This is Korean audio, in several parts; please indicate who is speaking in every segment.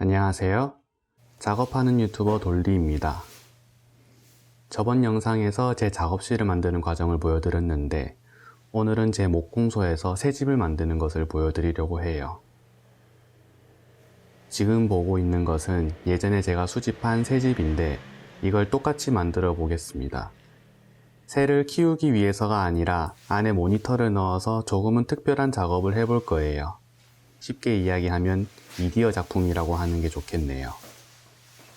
Speaker 1: 안녕하세요. 작업하는 유튜버 돌리입니다. 저번 영상에서 제 작업실을 만드는 과정을 보여드렸는데 오늘은 제 목공소에서 새 집을 만드는 것을 보여드리려고 해요. 지금 보고 있는 것은 예전에 제가 수집한 새 집인데 이걸 똑같이 만들어 보겠습니다. 새를 키우기 위해서가 아니라 안에 모니터를 넣어서 조금은 특별한 작업을 해볼 거예요. 쉽게 이야기하면 미디어 작품이라고 하는 게 좋겠네요.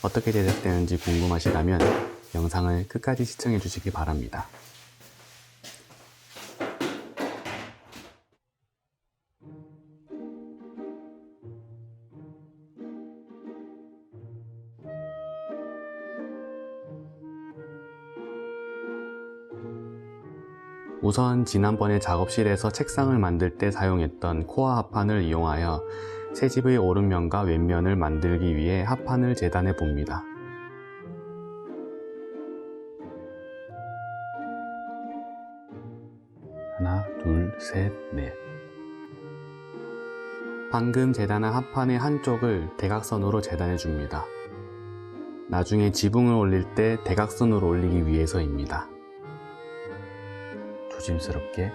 Speaker 1: 어떻게 제작되는지 궁금하시다면 영상을 끝까지 시청해 주시기 바랍니다. 우선 지난번에 작업실에서 책상을 만들 때 사용했던 코어 합판을 이용하여 새 집의 오른면과 왼면을 만들기 위해 합판을 재단해 봅니다. 하나, 둘, 셋, 넷. 방금 재단한 합판의 한쪽을 대각선으로 재단해 줍니다. 나중에 지붕을 올릴 때 대각선으로 올리기 위해서입니다. 조심스럽게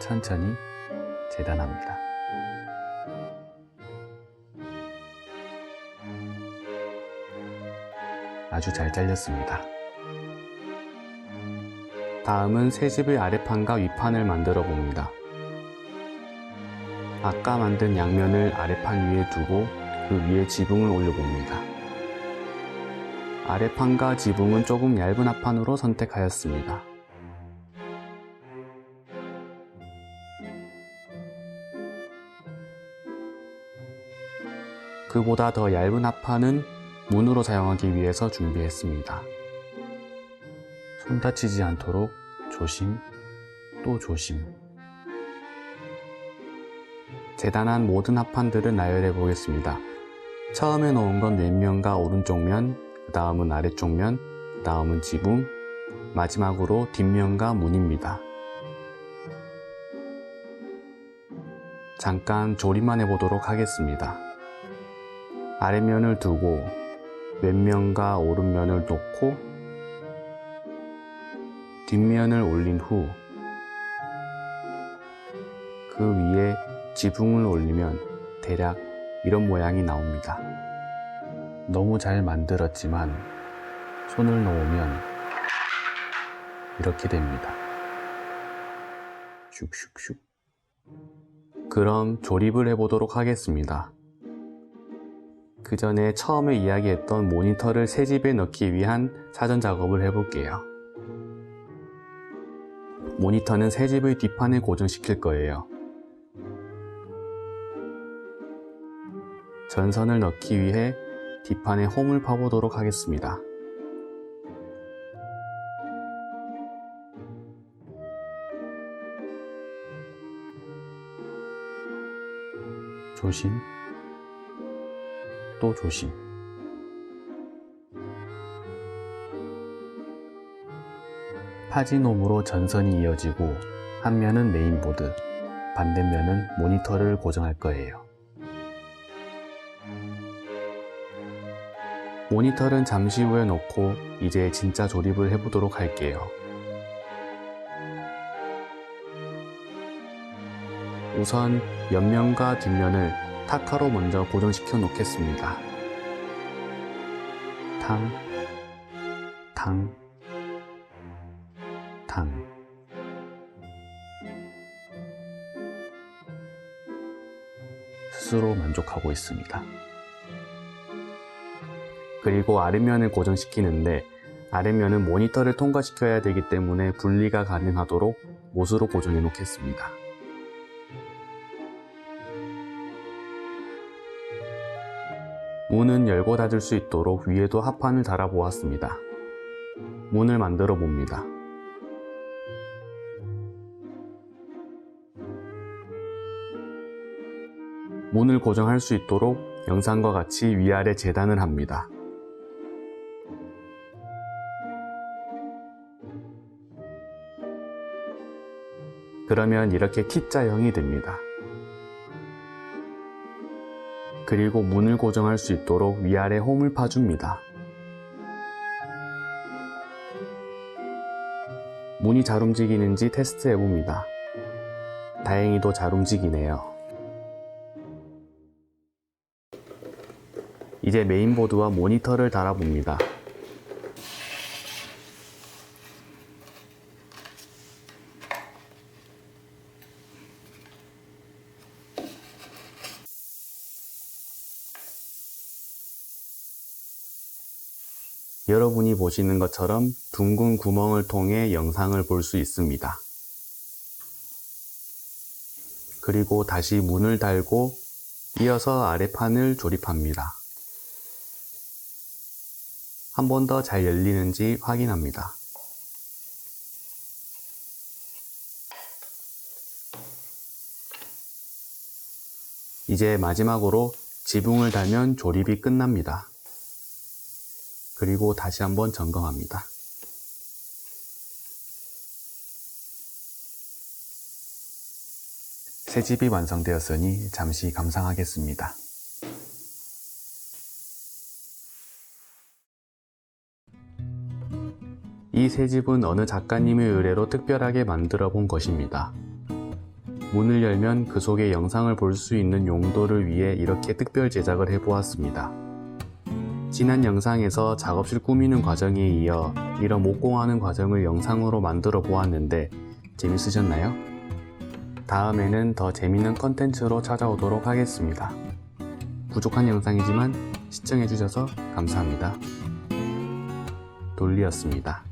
Speaker 1: 천천히 재단합니다. 아주 잘 잘렸습니다. 다음은 새 집의 아래판과 윗판을 만들어 봅니다. 아까 만든 양면을 아래판 위에 두고 그 위에 지붕을 올려봅니다. 아래판과 지붕은 조금 얇은 합판으로 선택하였습니다. 그보다 더 얇은 합판은 문으로 사용하기 위해서 준비했습니다. 손 다치지 않도록 조심 또 조심. 재단한 모든 합판들을 나열해 보겠습니다. 처음에 놓은 건 왼면과 오른쪽 면, 그 다음은 아래쪽 면, 그 다음은 지붕, 마지막으로 뒷면과 문입니다. 잠깐 조립만 해보도록 하겠습니다. 아래면을 두고 왼면과 오른면을 놓고 뒷면을 올린 후 그 위에 지붕을 올리면 대략 이런 모양이 나옵니다. 너무 잘 만들었지만 손을 놓으면 이렇게 됩니다. 슉슉슉. 그럼 조립을 해보도록 하겠습니다. 그 전에 처음에 이야기했던 모니터를 새 집에 넣기 위한 사전 작업을 해볼게요. 모니터는 새 집의 뒷판에 고정시킬 거예요. 전선을 넣기 위해 뒷판에 홈을 파보도록 하겠습니다. 조심, 또 조심. 파지놈으로 전선이 이어지고 한 면은 메인보드, 반대면은 모니터를 고정할 거예요. 모니터는 잠시 후에 놓고 이제 진짜 조립을 해보도록 할게요. 우선 옆면과 뒷면을 타카로 먼저 고정시켜 놓겠습니다. 탕, 탕, 탕. 스스로 만족하고 있습니다. 그리고 아래면을 고정시키는데 아래면은 모니터를 통과시켜야 되기 때문에 분리가 가능하도록 못으로 고정해 놓겠습니다. 문은 열고 닫을 수 있도록 위에도 합판을 달아 보았습니다. 문을 만들어 봅니다. 문을 고정할 수 있도록 영상과 같이 위아래 재단을 합니다. 그러면 이렇게 T자형이 됩니다. 그리고 문을 고정할 수 있도록 위아래 홈을 파줍니다. 문이 잘 움직이는지 테스트 해봅니다. 다행히도 잘 움직이네요. 이제 메인보드와 모니터를 달아봅니다. 여러분이 보시는 것처럼 둥근 구멍을 통해 영상을 볼 수 있습니다. 그리고 다시 문을 달고 이어서 아래판을 조립합니다. 한 번 더 잘 열리는지 확인합니다. 이제 마지막으로 지붕을 달면 조립이 끝납니다. 그리고 다시 한번 점검합니다. 새 집이 완성되었으니 잠시 감상하겠습니다. 이 새 집은 어느 작가님의 의뢰로 특별하게 만들어 본 것입니다. 문을 열면 그 속에 영상을 볼 수 있는 용도를 위해 이렇게 특별 제작을 해보았습니다. 지난 영상에서 작업실 꾸미는 과정에 이어 이런 목공하는 과정을 영상으로 만들어 보았는데 재밌으셨나요? 다음에는 더 재밌는 컨텐츠로 찾아오도록 하겠습니다. 부족한 영상이지만 시청해주셔서 감사합니다. 돌리였습니다.